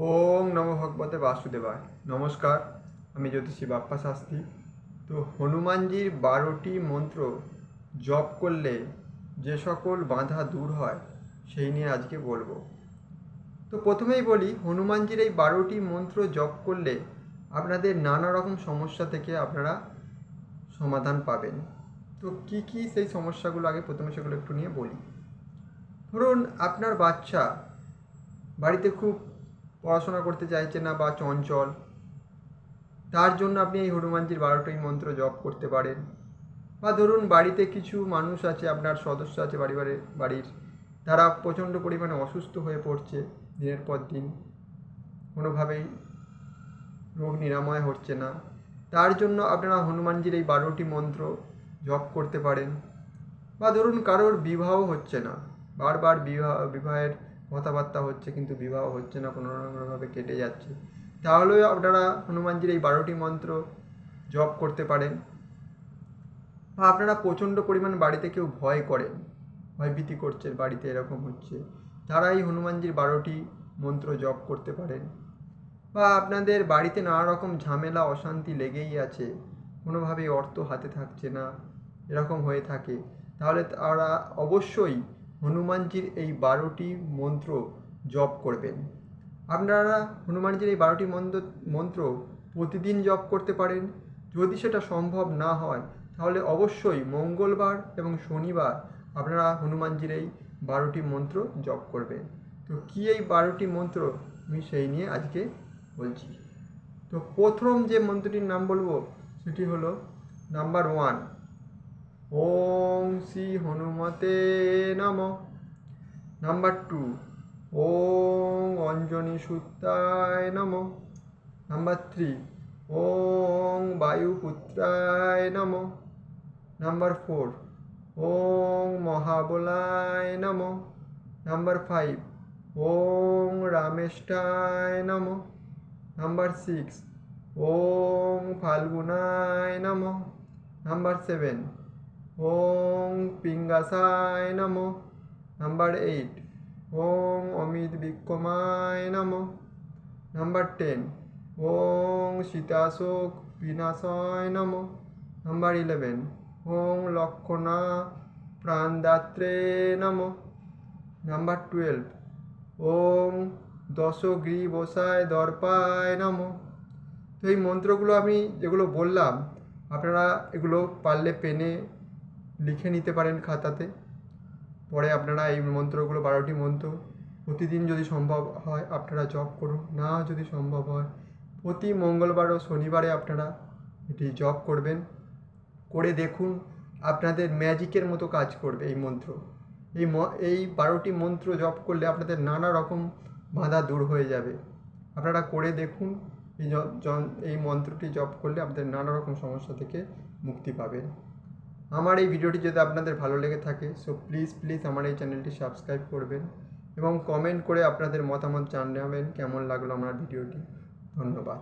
ওং নম ভগবতে বাসুদেবায়। নমস্কার, আমি জ্যোতিষী বাপ্পা শাস্ত্রী। তো হনুমানজির বারোটি মন্ত্র জপ করলে যে সকল বাধা দূর হয়, সেই নিয়ে আজকে বলব। তো প্রথমেই বলি, হনুমানজির এই বারোটি মন্ত্র জপ করলে আপনাদের নানা রকম সমস্যা থেকে আপনারা সমাধান পাবেন। তো কি কি সেই সমস্যাগুলো আগে প্রথমে সেগুলো একটু নিয়ে বলি। ধরুন, আপনার বাচ্চা বাড়িতে খুব পড়াশোনা করতে চাইছে না বা চঞ্চল। তার জন্য আপনি এই হনুমানজির বারোটাই মন্ত্র জপ করতে পারেন। বা ধরুন বাড়িতে কিছু মানুষ আছে, আপনার সদস্য আছে বাড়ি বাড়ির, তারা প্রচণ্ড পরিমাণে অসুস্থ হয়ে পড়ছে দিনের পর দিন। কোনোভাবেই রোগ নিরাময় হচ্ছে না। তার জন্য আপনারা হনুমানজির এই বারোটি মন্ত্র জপ করতে পারেন। বা ধরুন কারোর বিবাহ হচ্ছে না, বারবার বিবাহ, বিবাহের কথাবার্তা হচ্ছে, কিন্তু বিবাহ হচ্ছে না, কোনো না কোনোভাবে কেটে যাচ্ছে। তাহলেও আপনারা হনুমানজির এই বারোটি মন্ত্র জপ করতে পারেন। বা আপনারা প্রচণ্ড পরিমাণ বাড়িতে কেউ ভয় করেন ভয়ভীতি করছে, বাড়িতে এরকম হচ্ছে তারা এই হনুমানজির বারোটি মন্ত্র জপ করতে পারেন। বা আপনাদের বাড়িতে নানা রকম ঝামেলা, অশান্তি লেগেই আছে, কোনোভাবেই অর্থ হাতে থাকছে না, এরকম হয়ে থাকে, তাহলে তারা অবশ্যই হনুমানজির এই বারোটি মন্ত্র জপ করবেন। আপনারা হনুমানজির এই বারোটি মন্ত্র মন্ত্র প্রতিদিন জপ করতে পারেন। যদি সেটা সম্ভব না হয়, তাহলে অবশ্যই মঙ্গলবার এবং শনিবার আপনারা হনুমানজির এই বারোটি মন্ত্র জপ করবেন। তো কী এই বারোটি মন্ত্র? আমি সেই নিয়ে আজকে বলছি। তো প্রথম যে মন্ত্রটির নাম বলব, সেটি হলো নাম্বার ওয়ান ওং শ্রী হনুমতে নম। নাম্বার টু ওং অঞ্জনী সুতায় নম। নাম্বার থ্রি ওং বায়ুপুত্রায় নম। নাম্বার ফোর ওং মহাবলায় নম। নাম্বার ফাইভ ওং রামেষ্টায় নম। নাম্বার সিক্স ওং ফাল্গুনায় নম। নাম্বার সেভেন ওং পিঙ্গাসায় নম। নাম্বার এইট ওং অমিত বিক্রমায় নম। নাম্বার টেন ওং সীতাশোক বিনাশয় নম। নাম্বার ইলেভেন ওং লক্ষণা প্রাণদাত্রে নম। নাম্বার টুয়েলভ ওং দশগ্রীবসায় দর্পায় নম। তো এই মন্ত্রগুলো আমি যেগুলো বললাম, আপনারা এগুলো পারলে পেনে লিখে নিতে পারেন খাতাতে। পরে আপনারা এই মন্ত্রগুলো বারোটি মন্ত্র প্রতিদিন যদি সম্ভব হয় আপনারা জপ করুন। না যদি সম্ভব হয়, প্রতি মঙ্গলবার ও শনিবারে আপনারা এটি জপ করবেন। করে দেখুন আপনাদের ম্যাজিকের মতো কাজ করবে এই মন্ত্র। এই ম, এই বারোটি মন্ত্র জপ করলে আপনাদের নানা রকম বাধা দূর হয়ে যাবে। আপনারা করে দেখুন এই এই মন্ত্রটি জপ করলে আপনাদের নানা রকম সমস্যা থেকে মুক্তি পাবেন। আমার এই ভিডিওটি যদি আপনাদের ভালো লেগে থাকে সো প্লিজ প্লিজ আমার এই চ্যানেলটি সাবস্ক্রাইব করবেন এবং কমেন্ট করে আপনাদের মতামত জানাবেন কেমন লাগল আমার ভিডিওটি। ধন্যবাদ।